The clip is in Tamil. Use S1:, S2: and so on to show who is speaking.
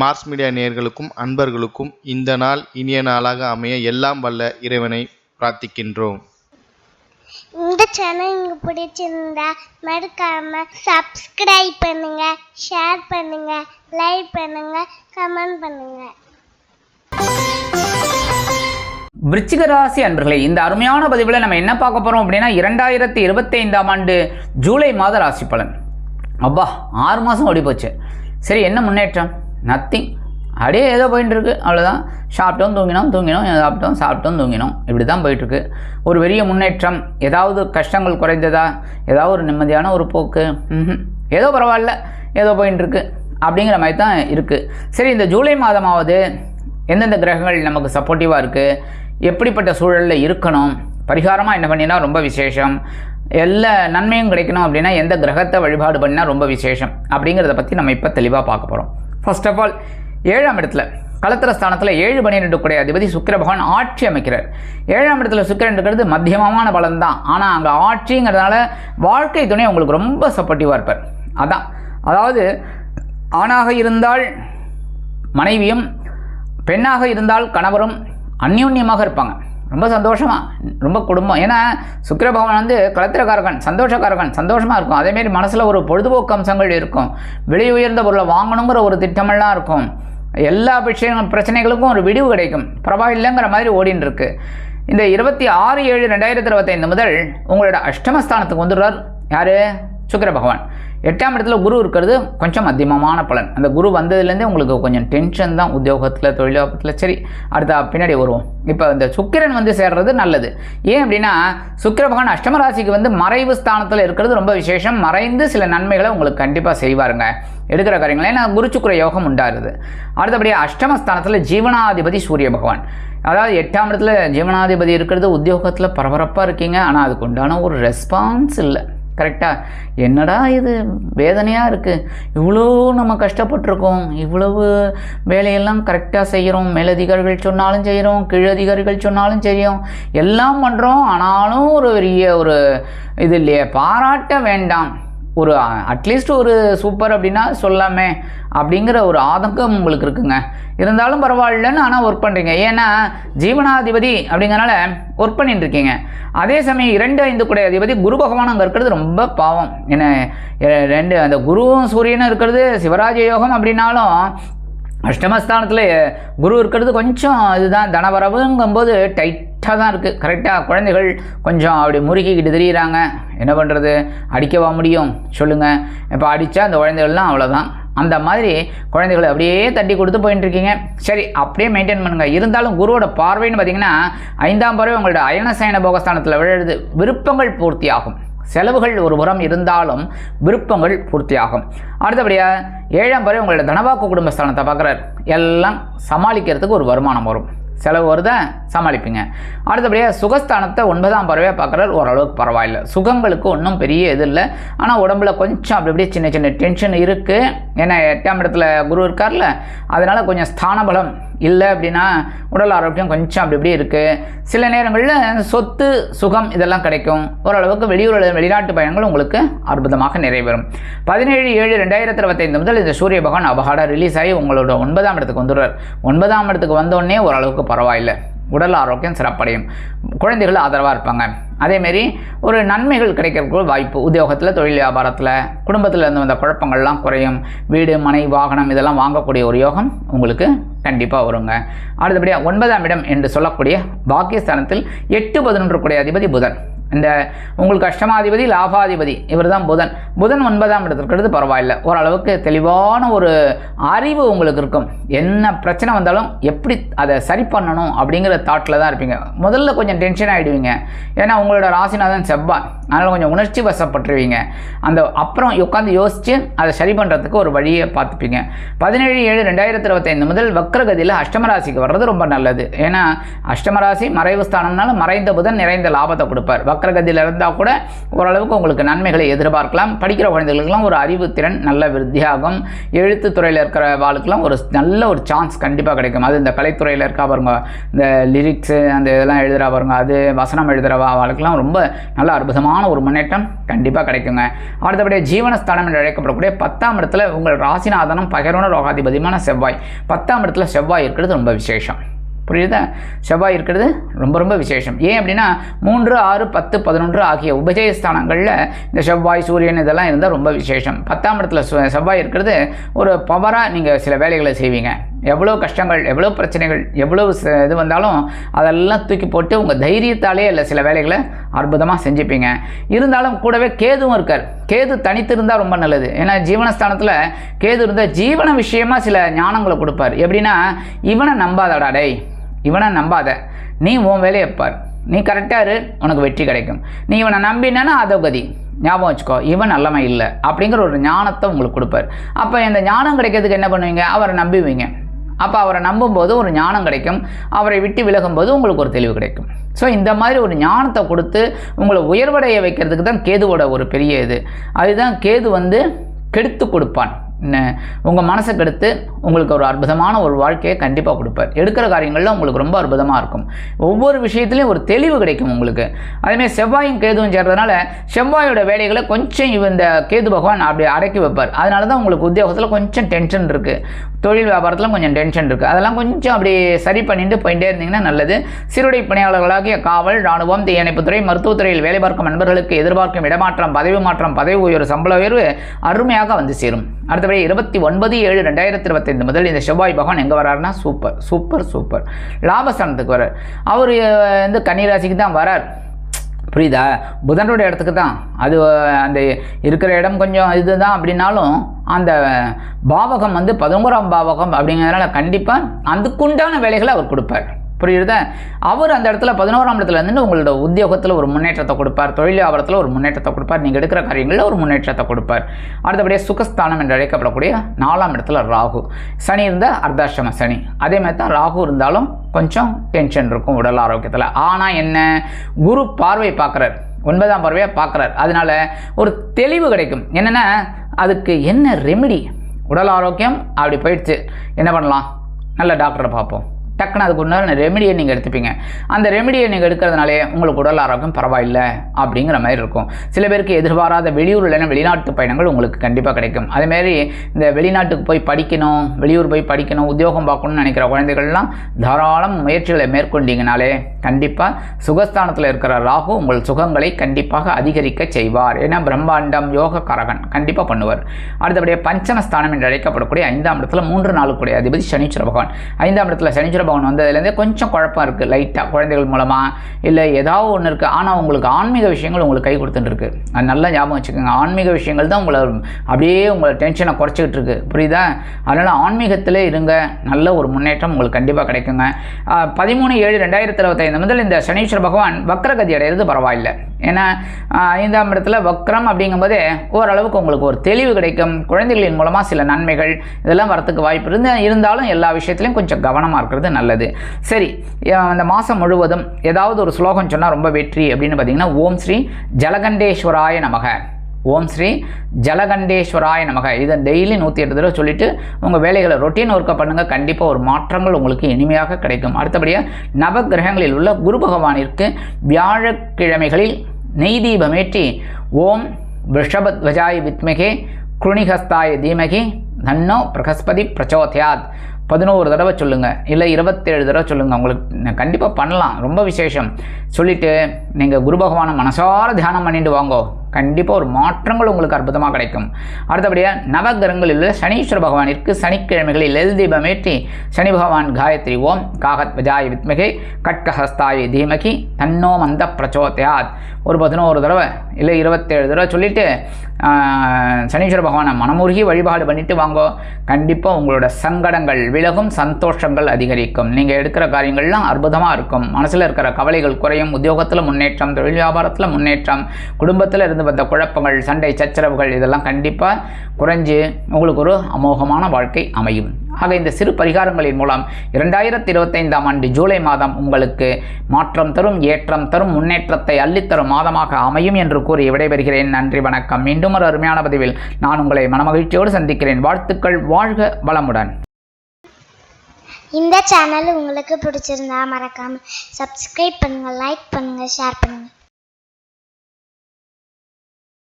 S1: மார்ஸ் மீடியா நேயர்களுக்கும் அன்பர்களுக்கும் இந்த நாள் இனிய நாளாக அமைய எல்லாம் வல்ல இறைவனை பிரார்த்திக்கின்றோம்.
S2: இந்த சேனல் உங்களுக்கு பிடிச்சிருந்தா மறக்காம சப்ஸ்கிரைப் பண்ணுங்க ஷேர் பண்ணுங்க லைக் பண்ணுங்க கமெண்ட் பண்ணுங்க.
S3: விருச்சிக ராசி அன்பர்களே இந்த அருமையான பதிவில் நம்ம என்ன பார்க்க போகிறோம் அப்படின்னா இரண்டாயிரத்தி இருபத்தைந்தாம் ஆண்டு ஜூலை மாத ராசி பலன். அப்பா ஆறு மாதம் ஓடி போச்சு சரி என்ன முன்னேற்றம்? நத்திங் அப்படியே ஏதோ போயிட்டுருக்கு அவ்வளோதான் சாப்பிட்டோம் தூங்கினோம் தூங்கினோம் சாப்பிட்டோம் சாப்பிட்டோம் தூங்கினோம். இப்படி தான் போயிட்டுருக்கு. ஒரு பெரிய முன்னேற்றம். ஏதாவது கஷ்டங்கள் குறைந்ததா? ஏதாவது ஒரு நிம்மதியான ஒரு போக்கு. ஏதோ பரவாயில்ல. ஏதோ போயிட்டுருக்கு அப்படிங்கிற மாதிரி தான் இருக்குது சரி இந்த ஜூலை மாதமாவது எந்தெந்த கிரகங்கள் நமக்கு சப்போர்ட்டிவாக இருக்குது எப்படிப்பட்ட சூழலில் இருக்கணும்? பரிகாரமாக என்ன பண்ணினா ரொம்ப விசேஷம். எல்லா நன்மையும் கிடைக்கணும் அப்படின்னா எந்த கிரகத்தை வழிபாடு பண்ணால் ரொம்ப விசேஷம்? அப்படிங்கிறத பற்றி நம்ம இப்போ தெளிவாக பார்க்க போகிறோம் ஃபர்ஸ்ட் ஆஃப் ஆல் ஏழாம் இடத்துல கலத்திர ஸ்தானத்தில் ஏழு பன்னிரெண்டு கூடிய அதிபதி சுக்கிர பகவான் ஆட்சி அமைக்கிறார். ஏழாம் இடத்துல சுக்கிரன் இருக்கிறது மத்தியமமான பலன் தான் ஆனால் அங்கே ஆட்சிங்கிறதுனால வாழ்க்கை துணை உங்களுக்கு ரொம்ப சப்போர்ட்டிவாக இருப்பார். அதான். அதாவது ஆணாக இருந்தால் மனைவியும் பெண்ணாக இருந்தால் கணவரும் அந்யோன்யமாக இருப்பாங்க. ரொம்ப சந்தோஷமாக ரொம்ப குடும்பம். ஏன்னா சுக்கிர பகவான் வந்து கலத்திரக்காரகன் சந்தோஷக்காரகன் சந்தோஷமாக இருக்கும். அதேமாரி மனசில் ஒரு பொழுதுபோக்கு அம்சங்கள் இருக்கும். விலை உயர்ந்த பொருளை வாங்கணுங்கிற ஒரு திட்டமெல்லாம் இருக்கும். எல்லா விஷயங்கள் பிரச்சனைகளுக்கும் ஒரு விடிவு கிடைக்கும். பரவாயில்லைங்கிற மாதிரி ஓடின்னு இருக்கு இந்த இருபத்தி ஆறு ஏழு ரெண்டாயிரத்தி இருபத்தைந்து முதல் உங்களோட அஷ்டமஸ்தானத்துக்கு வந்துடுறார் யார்? சுக்கிர பகவான். எட்டாம் இடத்துல குரு இருக்கிறது கொஞ்சம் மத்தியமமான பலன். அந்த குரு வந்ததுலேருந்தே உங்களுக்கு கொஞ்சம் டென்ஷன் தான் உத்தியோகத்தில் தொழிலோகத்தில் சரி அடுத்த பின்னாடி வருவோம். இப்போ இந்த சுக்கிரன் வந்து சேர்றது நல்லது. ஏன் அப்படின்னா சுக்கிர பகவான் அஷ்டமராசிக்கு வந்து மறைவு ஸ்தானத்தில் இருக்கிறது ரொம்ப விசேஷம். மறைந்து சில நன்மைகளை உங்களுக்கு கண்டிப்பாக செய்வாருங்க. எடுக்கிற காரியங்களே நான் குரு யோகம் உண்டாருது அடுத்தபடியாக அஷ்டமஸ்தானத்தில் ஜீவனாதிபதி சூரிய பகவான். அதாவது எட்டாம் இடத்துல ஜீவனாதிபதி இருக்கிறது உத்தியோகத்தில் பரபரப்பாக இருக்கீங்க. ஆனால் அதுக்கு உண்டான ஒரு ரெஸ்பான்ஸ் இல்லை. கரெக்டாக என்னடா இது? வேதனையாக இருக்குது இவ்வளோ நம்ம கஷ்டப்பட்டிருக்கோம். இவ்வளவு வேலையெல்லாம் கரெக்டாக செய்கிறோம் மேலதிகாரிகள் சொன்னாலும் செய்கிறோம் கீழதிகாரிகள் சொன்னாலும் செய்யும் எல்லாம் பண்ணுறோம் ஆனாலும் ஒரு பெரிய ஒரு இது இல்லையே. பாராட்ட வேண்டாம். ஒரு அட்லீஸ்ட் ஒரு சூப்பர் அப்படின்னா சொல்லாமே அப்படிங்கிற ஒரு ஆதங்கம் உங்களுக்கு இருக்குங்க. இருந்தாலும் பரவாயில்லன்னு ஆனால் ஒர்க் பண்ணுறீங்க ஏன்னா ஜீவனாதிபதி அப்படிங்கிறனால ஒர்க் பண்ணிட்டு இருக்கீங்க. அதே சமயம் இரண்டு ஐந்து குடை அதிபதி குரு பகவான் அங்கே இருக்கிறது ரொம்ப பாவம். என்ன ரெண்டு அந்த குருவும் சூரியனும் இருக்கிறது சிவராஜ யோகம் அப்படின்னாலும் அஷ்டமஸ்தானத்தில் குரு இருக்கிறது கொஞ்சம் இதுதான் தனவரவுங்கும்போது டைட்டாக தான் இருக்குது கரெக்டாக குழந்தைகள் கொஞ்சம் அப்படி முறுக்கிக்கிட்டு திரியிறாங்க. என்ன பண்ணுறது அடிக்கவா முடியும்? சொல்லுங்கள் இப்போ அடித்தா அந்த குழந்தைகள்லாம் அவ்வளோதான் அந்த மாதிரி குழந்தைகளை அப்படியே தட்டி கொடுத்து போயிட்டுருக்கீங்க சரி அப்படியே மெயின்டைன் பண்ணுங்கள் இருந்தாலும் குருவோட பார்வைன்னு பார்த்தீங்கன்னா ஐந்தாம் பறவை உங்களோட அயனசயன போகஸ்தானத்தில் விழுது விருப்பங்கள் பூர்த்தி ஆகும் செலவுகள் ஒரு புறம் இருந்தாலும் விருப்பங்கள் பூர்த்தியாகும். அடுத்தபடியாக ஏழாம் பறவை உங்களோட தனவாக்கு குடும்பஸ்தானத்தை பார்க்குறாரு. எல்லாம் சமாளிக்கிறதுக்கு ஒரு வருமானம் வரும். செலவு வருதா? சமாளிப்பீங்க. அடுத்தபடியாக சுகஸ்தானத்தை ஒன்பதாம் பறவையாக பார்க்குறாரு. ஓரளவுக்கு பரவாயில்ல. சுகங்களுக்கு ஒன்றும் பெரிய இது இல்லை. ஆனால் உடம்புல கொஞ்சம் அப்படி அப்படியே சின்ன சின்ன டென்ஷன் இருக்குது ஏன்னா எட்டாம் இடத்துல குரு இருக்கார்ல. அதனால் கொஞ்சம் ஸ்தானபலம் இல்லை அப்படின்னா உடல் ஆரோக்கியம் கொஞ்சம் அப்படி இப்படி இருக்குது சில நேரங்களில் சொத்து சுகம் இதெல்லாம் கிடைக்கும். ஓரளவுக்கு வெளியூர் வெளிநாட்டு பயணங்கள் உங்களுக்கு அற்புதமாக நிறைவேறும். பதினேழு ஏழு ரெண்டாயிரத்தி இருபத்தைந்து முதல் இந்த சூரிய பகவான் அபகாடம் ரிலீஸ் ஆகி உங்களோட ஒன்பதாம் இடத்துக்கு வந்துடுறார். ஒன்பதாம் இடத்துக்கு வந்தோடனே ஓரளவுக்கு பரவாயில்லை. உடல் ஆரோக்கியம் சிறப்படையும். குழந்தைகள் ஆதரவாக இருப்பாங்க. அதேமாரி ஒரு நன்மைகள் கிடைக்கிறதுக்கு வாய்ப்பு உத்தியோகத்தில் தொழில் வியாபாரத்தில் குடும்பத்தில் இருந்து வந்த குழப்பங்கள்லாம் குறையும். வீடு மனை வாகனம் இதெல்லாம் வாங்கக்கூடிய ஒரு யோகம் உங்களுக்கு கண்டிப்பாக வருங்க. அடுத்தபடியாக ஒன்பதாம் இடம் என்று சொல்லக்கூடிய பாக்கியஸ்தானத்தில் எட்டு பதினொன்று கூடிய அதிபதி புதன். இந்த உங்களுக்கு அஷ்டமாதிபதி லாபாதிபதி இவர் தான் புதன். புதன் ஒன்பதாம் இடத்துல இருக்கிறது பரவாயில்ல. ஓரளவுக்கு தெளிவான ஒரு அறிவு உங்களுக்கு இருக்கும். என்ன பிரச்சனை வந்தாலும் எப்படி அதை சரி பண்ணணும் அப்படிங்கிற தாட்டில் தான் இருப்பீங்க. முதல்ல கொஞ்சம் டென்ஷன் ஆகிடுவீங்க ஏன்னா உங்களோட ராசிநாதன் செவ்வாய். அதனால் கொஞ்சம் உணர்ச்சி வசப்பட்டுருவீங்க. அந்த அப்புறம் உட்காந்து யோசித்து அதை சரி பண்ணுறதுக்கு ஒரு வழியை பார்த்துப்பீங்க. பதினேழு ஏழு ரெண்டாயிரத்தி இருபத்தைந்து முதல் வக்ரகதியில் அஷ்டமராசிக்கு வர்றது ரொம்ப நல்லது. ஏன்னா அஷ்டமராசி மறைவு ஸ்தானம்னால மறைந்த புதன் நிறைந்த லாபத்தை கொடுப்பார். வக்கரகதியில் இருந்தால் கூட ஓரளவுக்கு உங்களுக்கு நன்மைகளை எதிர்பார்க்கலாம். படிக்கிற குழந்தைகளுக்கெல்லாம் ஒரு அறிவுத்திறன் நல்ல விருத்தியாகும். எழுத்துத்துறையில் இருக்கிற வாழ்க்கெல்லாம் ஒரு நல்ல ஒரு சான்ஸ் கண்டிப்பாக கிடைக்கும். அது இந்த கலைத்துறையில் இருக்கா பாருங்க இந்த லிரிக்ஸு அந்த இதெல்லாம் எழுதுகிறா பாருங்க அது வசனம் எழுதுகிற வாழ்க்கெல்லாம் ரொம்ப நல்ல அற்புதமான ஒரு முன்னேற்றம் கண்டிப்பாக கிடைக்குங்க. அடுத்தபடியாக ஜீவனஸ்தானம் என்று அழைக்கப்படக்கூடிய பத்தாம் இடத்துல உங்கள் ராசிநாதனம் பகிர்வன ரோகாதிபதியமான செவ்வாய். பத்தாம் இடத்துல செவ்வாய் இருக்கிறது ரொம்ப விசேஷம். புரியுதா? செவ்வாய் இருக்கிறது ரொம்ப ரொம்ப விசேஷம். ஏன் அப்படின்னா மூன்று ஆறு பத்து பதினொன்று ஆகிய உபஜயஸ்தானங்களில் இந்த செவ்வாய் சூரியன் இதெல்லாம் இருந்தால் ரொம்ப விசேஷம். பத்தாம் இடத்துல சு- செவ்வாய் இருக்கிறது ஒரு பவராக நீங்கள் சில வேலைகளை செய்வீங்க. எவ்வளோ கஷ்டங்கள் எவ்வளோ பிரச்சனைகள் எவ்வளோ ச- இது வந்தாலும் அதெல்லாம் தூக்கி போட்டு உங்கள் தைரியத்தாலே இல்லை சில வேலைகளை அற்புதமாக செஞ்சுப்பீங்க. இருந்தாலும் கூடவே கேதுவும் இருக்கார். கேது தனித்து இருந்தால் ரொம்ப நல்லது. ஏன்னா ஜீவனஸ்தானத்தில் கேது இருந்தால் ஜீவன விஷயமாக சில ஞானங்களை கொடுப்பார். எப்படின்னா இவனை நம்பாதடா டேய். இவனை நம்பாத. நீ உன் வேலையை பார். நீ கரெக்டாக இரு உனக்கு வெற்றி கிடைக்கும். நீ இவனை நம்பினா அதோ கதி ஞாபகம் வச்சுக்கோ இவன் நல்லவன் இல்லை. அப்படிங்கிற ஒரு ஞானத்தை உங்களுக்கு கொடுப்பார். அப்போ இந்த ஞானம் கிடைக்கிறதுக்கு என்ன பண்ணுவீங்க? அவரை நம்புவீங்க. அப்போ அவரை நம்பும்போது ஒரு ஞானம் கிடைக்கும். அவரை விட்டு விலகும்போது உங்களுக்கு ஒரு தெளிவு கிடைக்கும். ஸோ இந்த மாதிரி ஒரு ஞானத்தை கொடுத்து உங்களை உயர்வடைய வைக்கிறதுக்கு தான் கேதுவோட ஒரு பெரிய இது. அதுதான் கேது வந்து கெடுத்து கொடுப்பான். உங்கள் மனசை கெடுத்து உங்களுக்கு ஒரு அற்புதமான ஒரு வாழ்க்கையை கண்டிப்பாக கொடுப்பார். எடுக்கிற காரியங்களில் உங்களுக்கு ரொம்ப அற்புதமாக இருக்கும். ஒவ்வொரு விஷயத்துலையும் ஒரு தெளிவு கிடைக்கும் உங்களுக்கு. அதேமாதிரி செவ்வாயும் கேதுவும் சேர்றதுனால செவ்வாயோட வேலைகளை கொஞ்சம் இந்த கேது பகவான் அப்படி அடக்கி வைப்பார். அதனால தான் உங்களுக்கு உத்தியோகத்தில் கொஞ்சம் டென்ஷன் இருக்குது தொழில் வியாபாரத்தில் கொஞ்சம் டென்ஷன் இருக்குது அதெல்லாம் கொஞ்சம் அப்படி சரி பண்ணிட்டு போயிட்டே இருந்தீங்கன்னா நல்லது. சிறுடை பணியாளர்களாகிய காவல் ராணுவம் தீயணைப்புத்துறை மருத்துவத்துறையில் வேலை பார்க்கும் நண்பர்களுக்கு எதிர்பார்க்கும் இடமாற்றம் பதவி மாற்றம் பதவி உயர்வு சம்பள உயர்வு அருமையாக வந்து சேரும். அடுத்தபடி இருபத்தி ஒன்பது ஏழு ரெண்டாயிரத்தி இருபத்தைந்து முதல் இந்த செவ்வாய் பகவான் எங்கே வராருன்னா சூப்பர் சூப்பர் சூப்பர். லாபஸ்தானத்துக்கு வரார் அவர் வந்து கன்னிராசிக்கு தான் வரார் புரியுதா? புதனுடைய இடத்துக்கு தான் அது அந்த இருக்கிற இடம் கொஞ்சம் இதுதான் அப்படின்னாலும் அந்த பாவகம் வந்து பதினோராம் பாவகம் அப்படிங்கிறதுனால கண்டிப்பாக அதுக்குண்டான வேலைகளை அவர் கொடுப்பார். புரியுதா அவர் அந்த இடத்துல பதினோராம் இடத்துல இருந்து உங்களோட உத்தியோகத்தில் ஒரு முன்னேற்றத்தை கொடுப்பார். தொழில் வியாபாரத்தில் ஒரு முன்னேற்றத்தை கொடுப்பார். நீங்கள் எடுக்கிற காரியங்களில் ஒரு முன்னேற்றத்தை கொடுப்பார். அடுத்தபடியாக சுகஸ்தானம் என்று அழைக்கப்படக்கூடிய நாலாம் இடத்துல ராகு. சனி இருந்தால் அர்த்தாஷ்டம சனி. அதே மாதிரி தான் ராகு இருந்தாலும் கொஞ்சம் டென்ஷன் இருக்கும் உடல் ஆரோக்கியத்தில். ஆனால் என்ன? குரு பார்வை பார்க்குறார். ஒன்பதாம் பார்வையாக பார்க்குறார். அதனால ஒரு தெளிவு கிடைக்கும். என்னென்னா அதுக்கு என்ன ரெமெடி உடல் ஆரோக்கியம் அப்படி போயிடுச்சு. என்ன பண்ணலாம்? நல்ல டாக்டரை பார்ப்போம். டக்குன்னு அதுக்கு உண்டான ரெமடியை நீங்கள் எடுத்துப்பீங்க. அந்த ரெமெடியை நீங்கள் எடுக்கிறதுனாலே உங்களுக்கு உடல் ஆரோக்கியம் பரவாயில்லை அப்படிங்கிற மாதிரி இருக்கும். சில பேருக்கு எதிர்பாராத வெளியூர் இல்லைன்னா வெளிநாட்டு பயணங்கள் உங்களுக்கு கண்டிப்பாக கிடைக்கும். அதேமாரி இந்த வெளிநாட்டுக்கு போய் படிக்கணும் வெளியூர் போய் படிக்கணும் உத்தியோகம் பார்க்கணும்னு நினைக்கிற குழந்தைகள்லாம் தாராளம் முயற்சிகளை மேற்கொண்டீங்கனாலே கண்டிப்பாக சுகஸ்தானத்தில் இருக்கிற ராகு உங்கள் சுகங்களை கண்டிப்பாக அதிகரிக்க செய்வார். ஏன்னா பிரம்மாண்டம் யோக கரகன் கண்டிப்பாக பண்ணுவார். அடுத்தபடியாக பஞ்சமஸ்தானம் என்று அழைக்கப்படக்கூடிய ஐந்தாம் இடத்துல மூன்று நாளுக்குடைய அதிபதி சனீஸ்வர பகவான். ஐந்தாம் இடத்துல சனீஸ்வர பவன் வந்ததுலேருந்தே கொஞ்சம் குழப்பம் இருக்குது லைட்டாக குழந்தைகள் மூலமாக இல்லை ஏதாவது ஒன்று இருக்குது ஆனால் உங்களுக்கு ஆன்மீக விஷயங்கள் உங்களுக்கு கை கொடுத்துட்டுருக்கு அது நல்லா ஞாபகம் வச்சுக்கோங்க. ஆன்மீக விஷயங்கள் தான் உங்களை அப்படியே உங்களை டென்ஷனை குறைச்சிக்கிட்டு இருக்கு. புரியுதா? அதனால் ஆன்மீகத்தில் இருங்க. நல்ல ஒரு முன்னேற்றம் உங்களுக்கு கண்டிப்பாக கிடைக்குங்க. பதிமூணு ஏழு ரெண்டாயிரத்தி இருபத்தைந்து முதல் இந்த சனீஸ்வர பகவான் வக்ரகதி அடைகிறது பரவாயில்லை. ஏன்னா ஐந்தாம் இடத்துல வக்ரம் அப்படிங்கும்போதே ஓரளவுக்கு உங்களுக்கு ஒரு தெளிவு கிடைக்கும். குழந்தைகளின் மூலமாக சில நன்மைகள் இதெல்லாம் வரத்துக்கு வாய்ப்பு இருந்து இருந்தாலும் எல்லா விஷயத்துலையும் கொஞ்சம் கவனமாக இருக்கிறது நல்லது. சரி அந்த மாதம் முழுவதும் ஏதாவது ஒரு ஸ்லோகம் சொன்னால் ரொம்ப வெற்றி அப்படின்னு பார்த்தீங்கன்னா ஓம் ஸ்ரீ ஜலகண்டேஸ்வராய நமக. ஓம் ஸ்ரீ ஜலகண்டேஸ்வராய நமக. இதை டெய்லி நூற்றி எட்டு தடவை சொல்லிவிட்டு உங்கள் வேலைகளை ரொட்டீன் ஒர்க்கை பண்ணுங்கள் கண்டிப்பாக ஒரு மாற்றங்கள் உங்களுக்கு இனிமையாக கிடைக்கும். அடுத்தபடியாக நவகிரகங்களில் உள்ள குரு பகவானிற்கு வியாழக்கிழமைகளில் நெய் தீபமேற்றி ஓம் விஷபத்வஜாய வித்மகே குருணிகஸ்தாய தீமகி நன்னோ பிரகஸ்பதி பிரச்சோதயாத். பதினோரு தடவை சொல்லுங்கள் இல்லை இருபத்தேழு தடவை சொல்லுங்கள் உங்களுக்கு கண்டிப்பாக பண்ணலாம். ரொம்ப விசேஷம். சொல்லிவிட்டு நீங்கள் குரு பகவானை மனசார தியானம் பண்ணிட்டு வாங்கோ. கண்டிப்பாக ஒரு மாற்றங்கள் உங்களுக்கு அற்புதமாக கிடைக்கும். அடுத்தபடியாக நவகிரகங்களில் உள்ள சனீஸ்வர பகவானிற்கு சனிக்கிழமைகளில் எல் தீபமேற்றி சனி பகவான் காயத்ரி ஓம் காகத் வஜாய வித்மகே கட்கஹஸ்தாய தீமகி தன்னோ மந்த பிரச்சோதயாத். ஒரு பதினோரு தடவை இல்லை இருபத்தேழு தடவை சொல்லிவிட்டு சனீஸ்வர பகவானை மனமுருகி வழிபாடு பண்ணிட்டு வாங்கோ. கண்டிப்பாக உங்களோட சங்கடங்கள் விலகும் சந்தோஷங்கள் அதிகரிக்கும். நீங்கள் எடுக்கிற காரியங்கள்லாம் அற்புதமாக இருக்கும். மனசில் இருக்கிற கவலைகள் குறையும். உத்தியோகத்தில் முன்னேற்றம் தொழில் வியாபாரத்தில் முன்னேற்றம் குடும்பத்தில் இருந்து இருந்து வந்த குழப்பங்கள் சண்டை சச்சரவுகள் இதெல்லாம் கண்டிப்பாக குறைஞ்சு உங்களுக்கு ஒரு அமோகமான வாழ்க்கை அமையும். ஆக இந்த சிறு பரிகாரங்களின் மூலம் இரண்டாயிரத்தி இருபத்தைந்தாம் ஆண்டு ஜூலை மாதம் உங்களுக்கு மாற்றம் தரும் ஏற்றம் தரும் முன்னேற்றத்தை அள்ளித்தரும் மாதமாக அமையும் என்று கூறி விடைபெறுகிறேன். நன்றி வணக்கம். மீண்டும் ஒரு அருமையான பதிவில் நான் உங்களை மனமகிழ்ச்சியோடு சந்திக்கிறேன். வாழ்த்துக்கள் வாழ்க வளமுடன்.
S2: இந்த சேனல் உங்களுக்கு பிடிச்சிருந்தா மறக்காம சப்ஸ்கிரைப் பண்ணுங்க லைக் பண்ணுங்க ஷேர் பண்ணுங்க.